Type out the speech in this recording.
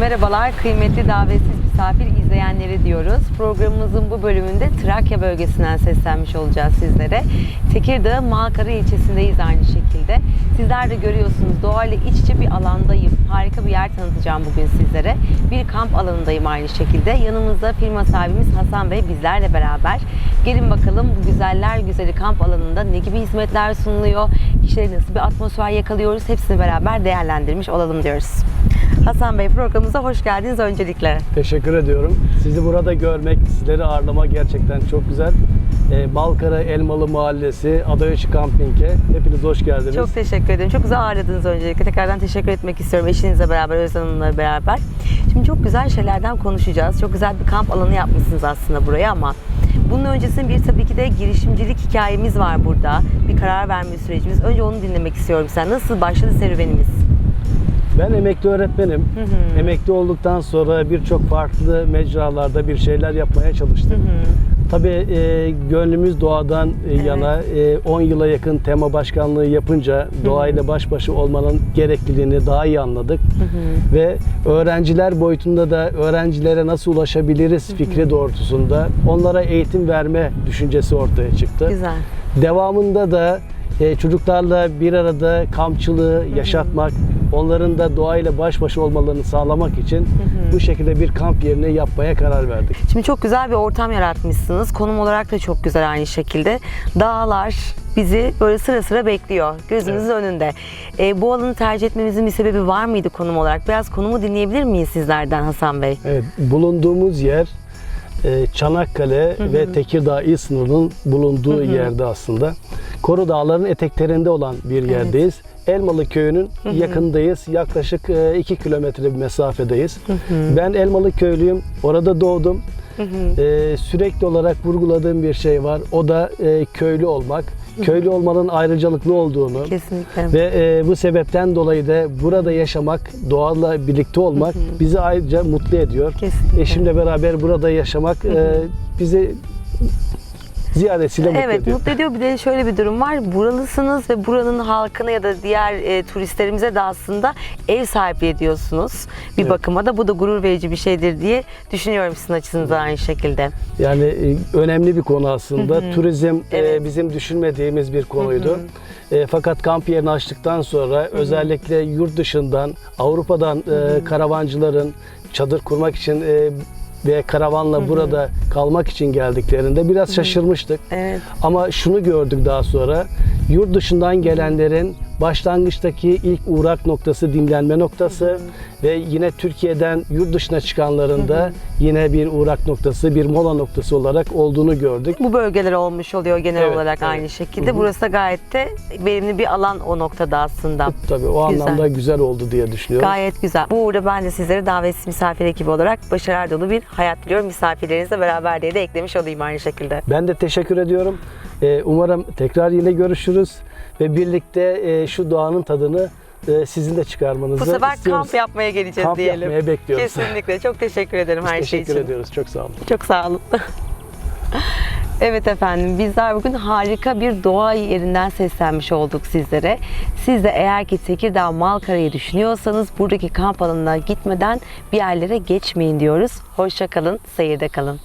Merhabalar kıymetli davetsiz misafir izleyenleri diyoruz. Programımızın bu bölümünde Trakya bölgesinden seslenmiş olacağız sizlere. Tekirdağ Malkara ilçesindeyiz aynı şekilde. Sizler de görüyorsunuz doğayla iç içe bir alandayım. Harika bir yer tanıtacağım bugün sizlere. Bir kamp alanındayım aynı şekilde. Yanımızda firma sahibimiz Hasan Bey bizlerle beraber. Gelin bakalım bu güzeller güzeli kamp alanında ne gibi hizmetler sunuluyor, kişilere nasıl bir atmosfer yakalıyoruz hepsini beraber değerlendirmiş olalım diyoruz. Hasan Bey programımıza hoş geldiniz öncelikle. Teşekkür ediyorum. Sizi burada görmek, sizleri ağırlamak gerçekten çok güzel. Ee, Balkara Elmalı Mahallesi, Adayaşı Kamping'e hepiniz hoş geldiniz. Çok teşekkür ederim. Çok güzel ağırladınız öncelikle. Tekrardan teşekkür etmek istiyorum eşinizle beraber, Özlem Hanım'la beraber. Şimdi çok güzel şeylerden konuşacağız. Çok güzel bir kamp alanı yapmışsınız aslında buraya ama bunun öncesinde bir tabii ki de girişimcilik hikayemiz var burada. Bir karar verme sürecimiz. Önce onu dinlemek istiyorum sen. Nasıl başladı serüvenimiz? Ben emekli öğretmenim. Emekli olduktan sonra birçok farklı mecralarda bir şeyler yapmaya çalıştım. Tabii e, gönlümüz doğadan e, yana e, 10 yıla yakın tema başkanlığı yapınca doğayla baş başa olmanın gerekliliğini daha iyi anladık. Ve öğrenciler boyutunda da öğrencilere nasıl ulaşabiliriz fikri doğrultusunda onlara eğitim verme düşüncesi ortaya çıktı. Güzel. Devamında da e, çocuklarla bir arada kampçılığı yaşatmak, onların da doğayla baş başa olmalarını sağlamak için bu şekilde bir kamp yerini yapmaya karar verdik. Şimdi çok güzel bir ortam yaratmışsınız. Konum olarak da çok güzel aynı şekilde. Dağlar bizi böyle sıra sıra bekliyor. Gözümüzün önünde. E, bu alanı tercih etmemizin bir sebebi var mıydı konum olarak? Biraz konumu dinleyebilir miyiz sizlerden Hasan Bey? Evet, bulunduğumuz yer e, Çanakkale ve Tekirdağ il sınırının bulunduğu yerde aslında. Koru Dağları'nın eteklerinde olan bir yerdeyiz. Elmalı Köyü'nün yakındayız. Yaklaşık 2 kilometre bir mesafedeyiz. Ben Elmalı Köylüyüm. Orada doğdum. E, sürekli olarak vurguladığım bir şey var. O da e, köylü olmak. Köylü olmanın ayrıcalıklı olduğunu Kesinlikle. ve e, bu sebepten dolayı da burada yaşamak, doğalla birlikte olmak bizi ayrıca mutlu ediyor. Kesinlikle. Eşimle beraber burada yaşamak e, bizi ziyadesiyle mutlu Evet ediyor. mutlu ediyor. Bir de şöyle bir durum var. Buralısınız ve buranın halkına ya da diğer e, turistlerimize de aslında ev sahipliği ediyorsunuz. Bir Evet. bakıma da bu da gurur verici bir şeydir diye düşünüyorum sizin açınızdan aynı şekilde. Yani e, önemli bir konu aslında. Turizm e, Evet. bizim düşünmediğimiz bir konuydu. E, fakat kamp yerini açtıktan sonra özellikle yurt dışından, Avrupa'dan e, karavancıların çadır kurmak için e, ve karavanla burada kalmak için geldiklerinde biraz şaşırmıştık. Evet. Ama şunu gördük daha sonra. Yurt dışından gelenlerin başlangıçtaki ilk uğrak noktası, dinlenme noktası ve yine Türkiye'den yurt dışına çıkanların da yine bir uğrak noktası, bir mola noktası olarak olduğunu gördük. Bu bölgeler olmuş oluyor genel Evet, olarak evet. aynı şekilde. Burası da gayet de verimli bir alan o noktada aslında. Tabii o Güzel. anlamda güzel oldu diye düşünüyorum. Gayet güzel. Bu uğurda ben de sizlere davetsiz misafir ekibi olarak başarılar dolu bir hayat diliyorum. Misafirlerinizle beraber diye de eklemiş olayım aynı şekilde. Ben de teşekkür ediyorum. Ee, umarım tekrar yine görüşürüz ve birlikte e, şu doğanın tadını e, sizin de çıkarmanızı Bu sefer istiyoruz. kamp yapmaya geleceğiz Kamp diyelim. yapmaya bekliyoruz. Kesinlikle. Çok teşekkür ederim her şey Teşekkür için. ediyoruz. Çok sağ olun. Çok sağ olun. Evet efendim bizler bugün harika bir doğa yerinden seslenmiş olduk sizlere. Siz de eğer ki Tekirdağ Malkara'yı düşünüyorsanız buradaki kamp alanına gitmeden bir yerlere geçmeyin diyoruz. Hoşça kalın, seyirde kalın.